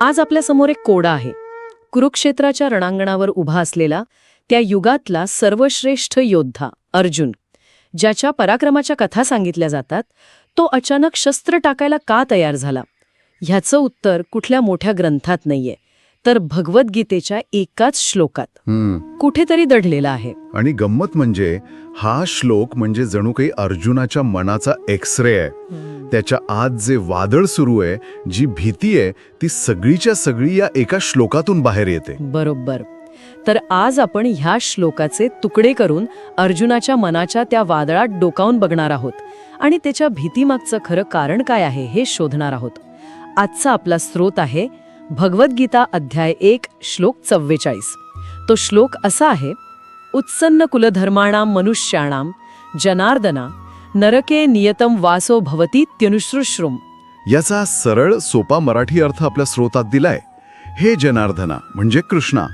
आज आपल्यासमोर एक कोडा आहे. कुरुक्षेत्राच्या रणांगणावर उभा असलेला त्या युगातला सर्वश्रेष्ठ योद्धा अर्जुन. ज्याच्या पराक्रमाच्या कथा सांगितल्या जातात तो अचानक शस्त्र टाकायला का तयार झाला? ह्याचं उत्तर कुठल्या मोठ्या ग्रंथात नाहीये. तर भगवद्गीतेच्या एकाच श्लोकात. कुठेतरी दडलेला आहे. आणि गंमत म्हणजे हा श्लोक म्हणजे जणू काही अर्जुनाच्या मनाचा एक्सरे आहे. त्याच्या आत जे वादळ सुरू आहे जी भीती आहे ती सगळीच्या सगळी या एका श्लोकातून बाहेर येते. बरोबर. तर आज आपण ह्या श्लोकाचे तुकडे करून अर्जुनाच्या मनाच्या त्या वादळात डोकावून बघणार आहोत. आणि त्याच्या भीतीमागचं खरं कारण काय आहे हे शोधणार आहोत. आजचा आपला स्रोत आहे भगवद्गीता अध्याय एक श्लोक चव्वेचाळीस. तो श्लोक असा आहे उत्सन्न कुलधर्माणाम मनुष्याणाम जनार्दना नरके नियतम वासो भवती त्यनुश्रुश्रुम. याचा सरळ सोपा मराठी अर्थ आपल्या स्रोतात दिलाय. हे जनार्दना म्हणजे कृष्णा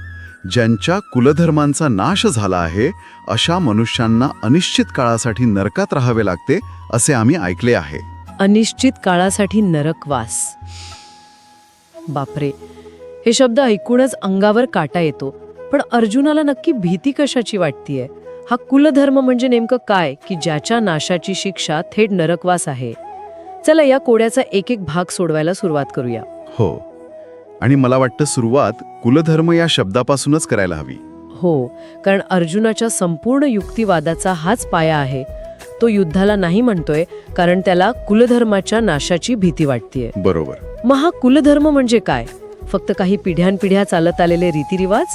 ज्यांच्या कुलधर्मांचा नाश झाला आहे अशा मनुष्यांना अनिश्चित काळासाठी नरकात राहावे लागते असे आम्ही ऐकले आहे. अनिश्चित काळासाठी नरकवास बापरे. हे शब्द ऐकूनच अंगावर काटा येतो. पण अर्जुनाला नक्की भीती कशाची वाटतीये? हा कुलधर्म म्हणजे नेमकं काय की ज्याच्या नाशाची शिक्षा थेट नरकवास आहे? चला या कोड्याचा एक एक भाग सोडवायला सुरुवात करूया. हो. आणि मला वाटतं सुरुवात कुलधर्म या शब्दापासूनच करायला हवी. हो. कारण अर्जुनाच्या संपूर्ण युक्तिवादाचा हाच पाया आहे. तो युद्धाला नाही म्हणतोय कारण त्याला कुलधर्माच्या नाशाची भीती वाटतेय. बरोबर. मग हा कुलधर्म म्हणजे काय? फक्त काही पिढ्यानपिढ्या चालत आलेले रीतिरिवाज?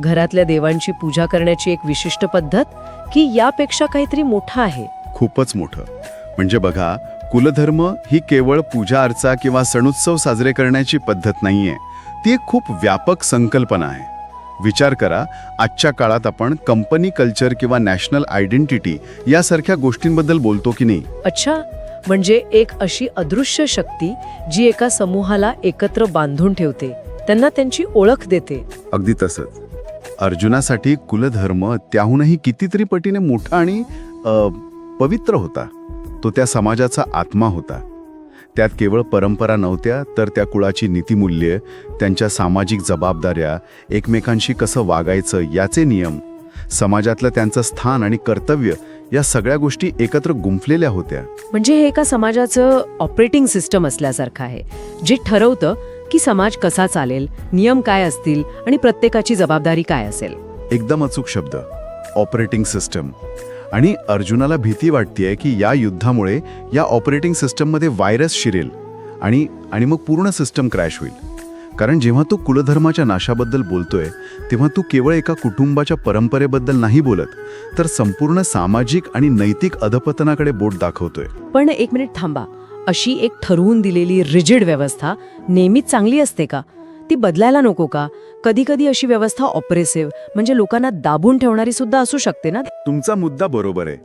घरातल्या देवांची पूजा करण्याची एक विशिष्ट पद्धत? की यापेक्षा काहीतरी मोठं आहे? खूपच मोठं. म्हणजे बघा कुलधर्म ही केवळ पूजा अर्चा किंवा सणुत्सव साजरे करण्याची पद्धत नाहीये. ती एक खूप व्यापक संकल्पना आहे. विचार करा आजच्या काळात आपण कंपनी कल्चर किंवा नॅशनल आयडेंटिटी यासारख्या गोष्टींबद्दल बोलतो की नाही? अच्छा म्हणजे एक अशी अदृश्य शक्ती जी एका समूहाला एकत्र बांधून ठेवते. त्यांना त्यांची ओळख देते. अगदी तसंच. अर्जुनासाठी कुलधर्म त्याहूनही कितीतरी पटीने मोठा आणि पवित्र होता. तो त्या समाजाचा आत्मा होता. त्यात केवळ परंपरा नव्हत्या तर त्या कुळाची नीतिमूल्ये त्यांच्या सामाजिक जबाबदाऱ्या एकमेकांशी कसं वागायचं याचे नियम समाजातलं त्यांचं स्थान आणि कर्तव्य या सगळ्या गोष्टी एकत्र गुंफलेल्या होत्या. म्हणजे हे एका समाजाचं ऑपरेटिंग सिस्टम असल्यासारखं आहे. जे ठरवतं की समाज कसा चालेल नियम काय असतील आणि प्रत्येकाची जबाबदारी काय असेल. एकदम अचूक शब्द. ऑपरेटिंग सिस्टम आणि अर्जुनाला भीती वाटतेय की या युद्धामुळे या ऑपरेटिंग सिस्टममध्ये व्हायरस शिरेल आणि आणि मग पूर्ण सिस्टम क्रॅश होईल. कारण जेव्हा तो कुलधर्माच्या नाशाबद्दल बोलतोय तेव्हा तू केवळ एका कुटुंबाच्या परंपरेबद्दल नाही बोलत तर संपूर्ण सामाजिक आणि नैतिक अधपतनाकडे बोट दाखवतोय. पण एक मिनिट थांबा. अशी एक ठरवून दिलेली रिजिड व्यवस्था नेहमीच चांगली असते का? ती बदलायला नको का? कधी कधी अशी व्यवस्था ऑपरेसिव्ह म्हणजे लोकांना दाबून ठेवणारी सुद्धा असू शकते ना? तुमचा मुद्दा बरोबर आहे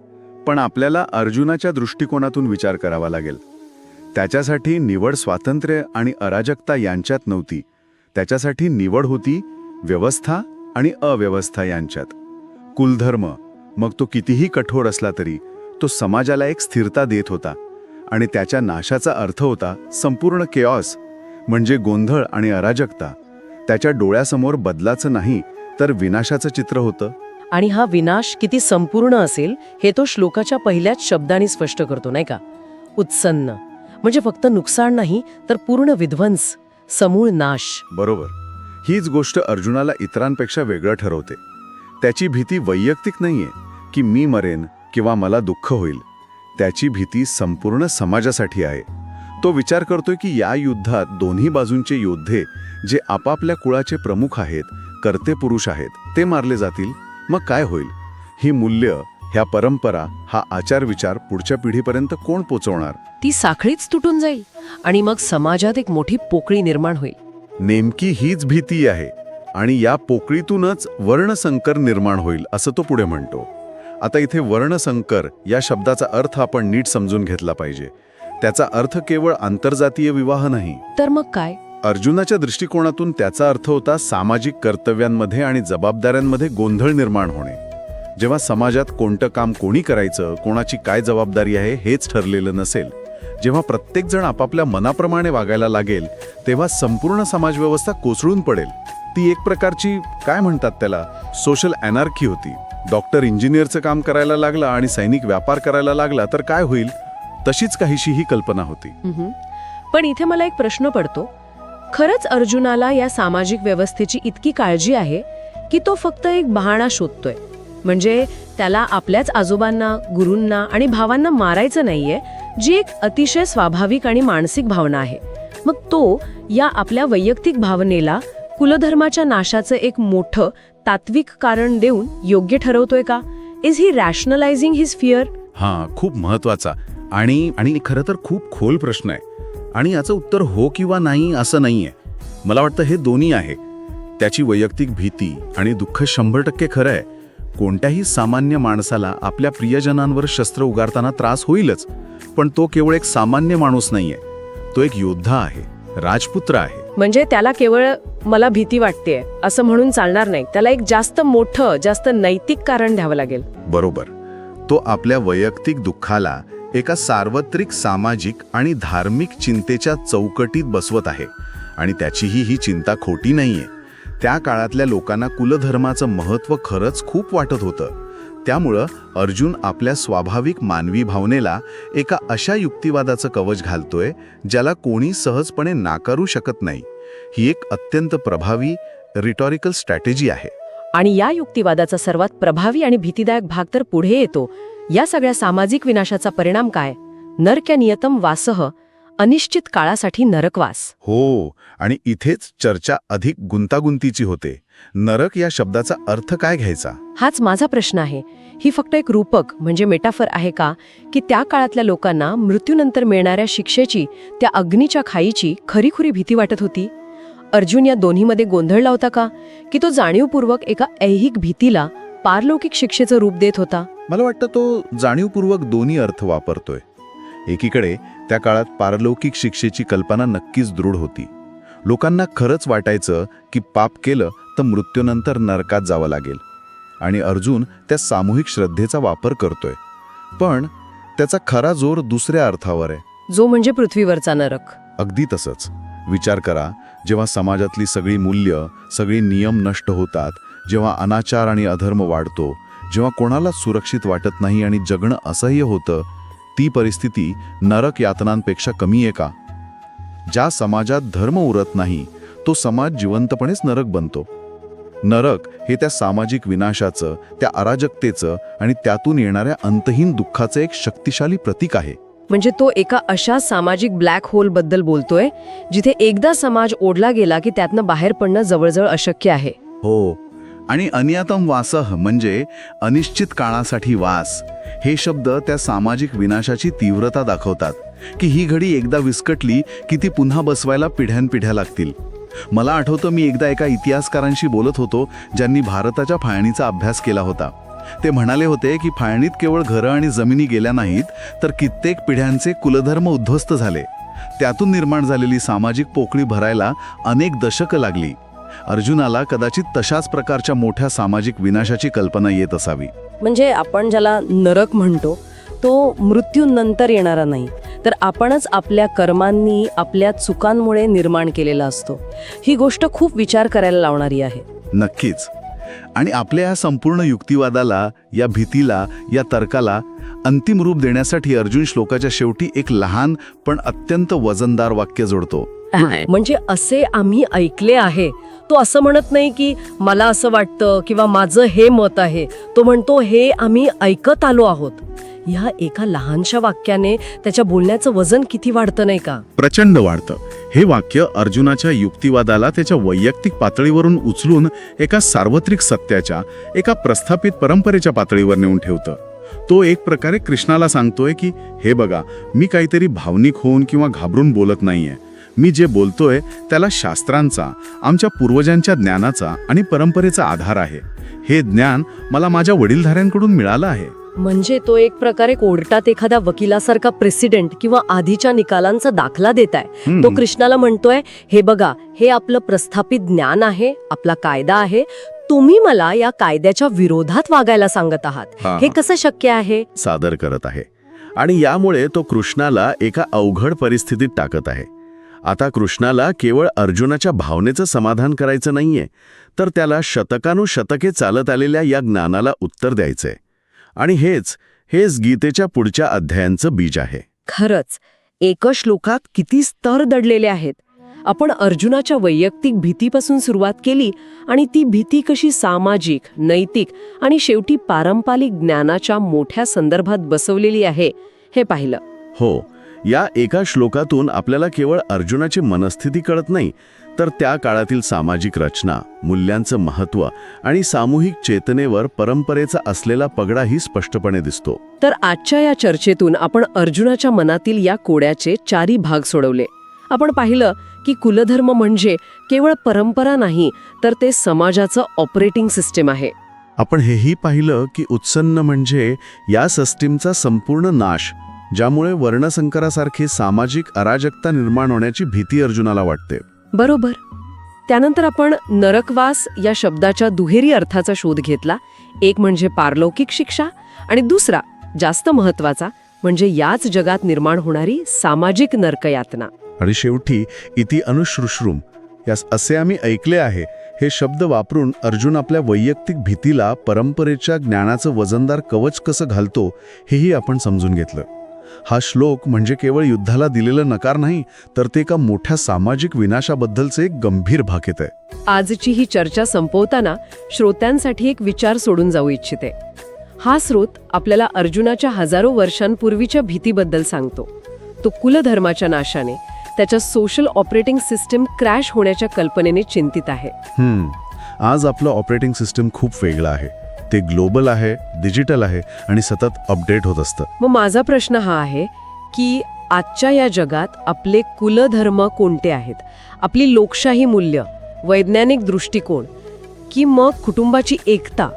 पण आपल्याला अर्जुनाच्या दृष्टिकोनातून विचार करावा लागेल. त्याच्यासाठी निवड स्वातंत्र्य आणि अराजकता यांच्यात नव्हती. त्याच्यासाठी निवड होती व्यवस्था आणि अव्यवस्था यांच्यात. कुलधर्म मग तो कितीही कठोर असला तरी तो समाजाला एक स्थिरता देत होता आणि त्याच्या नाशाचा अर्थ होता संपूर्ण केऑस म्हणजे गोंधळ आणि अराजकता. त्याच्या डोळ्यासमोर बदलाचं नाही तर विनाशाचं चित्र होतं. आणि हा विनाश किती संपूर्ण असेल हे तो श्लोकाच्या पहिल्याच शब्दाने स्पष्ट करतो नाही का? उत्सन्न. म्हणजे फक्त नुकसान नाही तर पूर्ण विध्वंस समूळ नाश. बरोबर. हीच गोष्ट अर्जुनाला इतरांपेक्षा वेगळं ठरवते. त्याची भीती वैयक्तिक नाहीये की मी मरेन किंवा मला दुःख होईल. त्याची भीती संपूर्ण समाजासाठी आहे. तो विचार करतोय की या युद्धात दोन्ही बाजूंचे योद्धे जे आपापल्या कुळाचे प्रमुख आहेत कर्ते पुरुष आहेत ते मारले जातील. मग काय होईल? ही मूल्य ह्या परंपरा हा आचार विचार पुढच्या पिढीपर्यंत कोण पोचवणार? ती साखळीच तुटून जाईल आणि मग समाजात एक मोठी पोकळी निर्माण होईल. नेमकी हीच भीती आहे आणि या पोकळीतूनच वर्णसंकर निर्माण होईल असं तो पुढे म्हणतो. आता इथे वर्णसंकर या शब्दाचा अर्थ आपण नीट समजून घेतला पाहिजे. त्याचा अर्थ केवळ आंतरजातीय विवाह नाही. तर मग काय? अर्जुनाच्या दृष्टिकोनातून त्याचा अर्थ होता सामाजिक कर्तव्यांमध्ये आणि जबाबदाऱ्यांमध्ये गोंधळ निर्माण होणे. जेव्हा समाजात कोणतं काम कोणी करायचं कोणाची काय जबाबदारी आहे हेच ठरलेलं नसेल जेव्हा प्रत्येकजण आपापल्या मनाप्रमाणे वागायला लागेल तेव्हा संपूर्ण समाजव्यवस्था कोसळून पडेल. ती एक प्रकारची काय म्हणतात त्याला सोशल अनार्की होती. डॉक्टर इंजिनियरचं काम करायला लागला आणि सैनिक व्यापार करायला लागला तर काय होईल? तशीच काहीशी ही कल्पना होती. पण इथे मला एक प्रश्न पडतो. खरंच अर्जुनाला या सामाजिक व्यवस्थेची इतकी काळजी आहे की तो फक्त एक बहाणा शोधतोय? म्हणजे त्याला आपल्याच आजोबांना गुरूंना आणि भावांना मारायचं नाहीये जी एक अतिशय स्वाभाविक आणि मानसिक भावना आहे. मग तो या आपल्या वैयक्तिक भावनेला कुलधर्माच्या नाशाचं एक मोठं तात्विक कारण देऊन योग्य ठरवतोय का? Is he rationalising his fear हां खूप महत्त्वाचा आणि आणि खरं तर खूप खोल प्रश्न आहे. आणि याचं उत्तर हो किंवा नाही असं नाही आहे मला वाटतं हे दोन्ही आहे. त्याची वैयक्तिक भीती आणि दुःख शंभर टक्के खरं आहे. कोणत्याही सामान्य माणसाला आपल्या प्रियजनांवर शस्त्र उगारताना त्रास होईलच पण तो केवळ एक सामान्य माणूस नाहीये. तो एक योद्धा आहे राजपुत्र आहे. म्हणजे त्याला केवळ मला भीती वाटतेय असं म्हणून चालणार नाही. त्याला एक जास्त मोठं जास्त नैतिक कारण द्यावं लागेल. बरोबर. तो आपल्या वैयक्तिक दुःखाला एका सार्वत्रिक सामाजिक आणि धार्मिक चिंतेच्या चौकटीत बसवत आहे आणि त्याचीही ही चिंता खोटी नाहीये. त्या काळातल्या लोकांना कुलधर्माचं महत्त्व खरंच खूप वाटत होतं. त्यामुळं अर्जुन आपल्या स्वाभाविक मानवी भावनेला एका अशा युक्तिवादाचं कवच घालतोय ज्याला कोणी सहजपणे नाकारू शकत नाही. ही एक अत्यंत प्रभावी रिटॉरिकल स्ट्रॅटेजी आहे. आणि या युक्तिवादाचा सर्वात प्रभावी आणि भीतीदायक भाग तर पुढे येतो. या सगळ्या सामाजिक विनाशाचा परिणाम काय? नरक्या नियतम वासह अनिश्चित काळासाठी नरकवास. हो आणि इथेच चर्चा अधिक गुंतागुंतीची होते. नरक या शब्दाचा अर्थ काय घ्यायचा? हाच माझा प्रश्न आहे. ही फक्त एक रूपक म्हणजे मेटाफर आहे का की त्या काळातल्या लोकांना मृत्यूनंतर मिळणाऱ्या शिक्षेची त्या अग्नीच्या खाईची खरीखुरी भीती वाटत होती? अर्जुन या दोन्हीमध्ये गोंधळ लावता का की तो जाणीवपूर्वक एका ऐहिक भीतीला पारलौकिक शिक्षेचं रूप देत होता? मला वाटतं तो जाणीवपूर्वक दोन्ही अर्थ वापरतोय. एकीकडे त्या काळात पारलौकिक शिक्षेची कल्पना नक्कीच दृढ होती. लोकांना खरंच वाटायचं की पाप केलं तर मृत्यूनंतर नरकात जावं लागेल. आणि अर्जुन त्या सामूहिक श्रद्धेचा वापर करतोय. पण त्याचा खरा जोर दुसऱ्या अर्थावर आहे. जो म्हणजे पृथ्वीवरचा नरक. अगदी तसंच. विचार करा जेव्हा समाजातली सगळी मूल्य सगळी नियम नष्ट होतात जेव्हा अनाचार आणि अधर्म वाढतो जेव्हा कोणाला सुरक्षित वाटत नाही आणि जगणं असह्य होतं ती परिस्थिती नरक यातनांपेक्षा कमी आहे का? ज्या समाजात धर्म उरत नाही तो समाज जिवंतपणेच नरक बनतो. नरक हे त्या सामाजिक विनाशाचं त्या अराजकतेचं आणि त्यातून येणाऱ्या अंतहीन दुःखाचं एक शक्तिशाली प्रतीक आहे. म्हणजे तो एका अशा सामाजिक ब्लॅक होलबद्दल बोलतोय जिथे एकदा समाज ओढला गेला की त्यातनं बाहेर पडणं जवळजवळ अशक्य आहे. हो. आणि अनियतम वासह म्हणजे अनिश्चित काळासाठी वास हे शब्द त्या सामाजिक विनाशाची तीव्रता दाखवतात की ही घडी एकदा विस्कटली की ती पुन्हा बसवायला पिढ्यानपिढ्या लागतील. मला आठवतं मी एकदा एका इतिहासकारांशी बोलत होतो ज्यांनी भारताच्या फाळणीचा अभ्यास केला होता. ते म्हणाले होते की फाळणीत केवळ घरं आणि जमिनी गेल्या नाहीत तर कित्येक पिढ्यांचे कुलधर्म उद्ध्वस्त झाले. त्यातून निर्माण झालेली सामाजिक पोकळी भरायला अनेक दशकं लागली. अर्जुनाला कदाचित तशाच प्रकारच्या मोठ्या सामाजिक विनाशाची कल्पना येत असावी. म्हणजे आपण ज्याला नरक म्हणतो तो मृत्यूनंतर येणारा नाही. तर आपणच आपल्या कर्मांनी आपल्या चुकांमुळे निर्माण केलेला असतो. ही गोष्ट खूप विचार करायला लावणारी आहे. नक्कीच. आणि आपल्या या संपूर्ण युक्तिवादाला या भीतीला या तर्काला अंतिम रूप देण्यासाठी अर्जुन श्लोकाच्या शेवटी एक लहान पण अत्यंत वजनदार वाक्य जोडतो. म्हणजे असे आम्ही ऐकले आहे तो असं म्हणत नाही की मला असं वाटतं किंवा माझं हे मत आहे. तो म्हणतो हे आम्ही ऐकत आलो आहोत. ह्या एका लहानशा वाक्याने त्याच्या बोलण्याचं वजन किती वाढतं नाही का? प्रचंड वाढतं. हे वाक्य अर्जुनाच्या युक्तिवादाला त्याच्या वैयक्तिक पातळीवरून उचलून एका सार्वत्रिक सत्याच्या एका प्रस्थापित परंपरेच्या पातळीवर नेऊन ठेवतं. तो एक प्रकारे कृष्णाला सांगतोय की हे बघा मी काहीतरी भावनिक होऊन किंवा घाबरून बोलत नाहीये. मी जे बोलतोय त्याला शास्त्रांचा आमच्या पूर्वजांच्या ज्ञानाचा आणि परंपरेचा आधार आहे. हे ज्ञान मला माझ्या वडीलधाऱ्यांकडून मिळालं आहे. म्हणजे तो एक प्रकारे कोर्टात एखाद्या वकिलासारखा प्रेसिडेंट किंवा आधीच्या निकालांचा दाखला देत आहे. तो कृष्णाला म्हणतोय हे बघा हे आपलं प्रस्थापित ज्ञान आहे आपला कायदा आहे. तुम्ही मला या कायद्याच्या विरोधात वागायला सांगत आहात. हा. कसं शक्य आहे? सादर करत आहे. आणि यामुळे तो कृष्णाला एका अवघड परिस्थितीत टाकत आहे. आता कृष्णाला केवळ अर्जुनाच्या भावनेचं समाधान करायचं नाहीये तर त्याला शतकानुशतके चालत आलेल्या या ज्ञानाला उत्तर द्यायचंय. आणि हेच हेच गीतेच्या पुढच्या अध्यायांचं बीज आहे. खरंच एका श्लोकात किती स्तर दडलेले आहेत. आपण अर्जुनाच्या वैयक्तिक भीतीपासून सुरुवात केली आणि ती भीती कशी सामाजिक नैतिक आणि शेवटी पारंपरिक ज्ञानाच्या मोठ्या संदर्भात बसवलेली आहे हे पाहिलं. हो या एका श्लोकातून आपल्याला केवळ अर्जुनाची मनस्थिती कळत नाही तर त्या काळातील सामाजिक रचना मूल्यांचं महत्त्व आणि सामूहिक चेतनेवर परंपरेचा असलेला पगडाही स्पष्टपणे दिसतो. तर आजच्या या चर्चेतून आपण अर्जुनाच्या मनातील या कोड्याचे चारी भाग सोडवले. आपण पाहिलं की कुलधर्म म्हणजे केवळ परंपरा नाही तर ते समाजाचं ऑपरेटिंग सिस्टीम आहे. आपण हेही पाहिलं की उत्सन्न म्हणजे या सिस्टीमचा संपूर्ण नाश ज्यामुळे वर्णसंकरासारखी सामाजिक अराजकता निर्माण होण्याची भीती अर्जुनाला वाटते. बरोबर. त्यानंतर आपण नरकवास या शब्दाच्या दुहेरी अर्थाचा शोध घेतला. एक म्हणजे पारलौकिक शिक्षा आणि दुसरा जास्त महत्त्वाचा म्हणजे याच जगात निर्माण होणारी सामाजिक नरकयातना. आणि शेवटी इति अनुश्रुश्रुम यास असे आम्ही ऐकले आहे हे शब्द वापरून अर्जुन आपल्या वैयक्तिक भीतीला परंपरेच्या ज्ञानाचं वजनदार कवच कसं घालतो हेही आपण समजून घेतलं. हा श्लोक म्हणजे केवळ युद्धाला दिलेलं नकार नाही तर ते एका मोठ्या सामाजिक विनाशाबद्दलचे एक गंभीर भाकीत आहे आजची ही चर्चा संपवताना श्रोत्यांसाठी एक विचार सोडून जाऊ इच्छिते. हा स्रोत आपल्याला अर्जुनाच्या हजारो वर्षांपूर्वीच्या भीतीबद्दल सांगतो. तो कुलधर्माच्या नाशाने त्याच्या सोशल ऑपरेटिंग सिस्टीम क्रॅश होण्याच्या कल्पनेने चिंतित आहे. आज आपलं ऑपरेटिंग सिस्टम खूप वेगळं आहे. ते ग्लोबल आहे डिजिटल आहे आणि सतत अपडेट होत असतं. मग माझा प्रश्न हा आहे की आजच्या या जगात आपले कुलधर्म कोणते आहेत? आपली लोकशाही मूल्य वैज्ञानिक दृष्टिकोन की मग कुटुंबाची एकता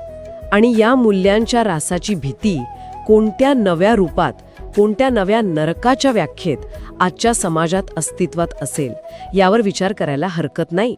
आणि या मूल्यांच्या रासाची भीती कोणत्या नव्या रूपात कोणत्या नव्या नरकाच्या व्याख्येत आजच्या समाजात अस्तित्वात असेल? यावर विचार करायला हरकत नाही.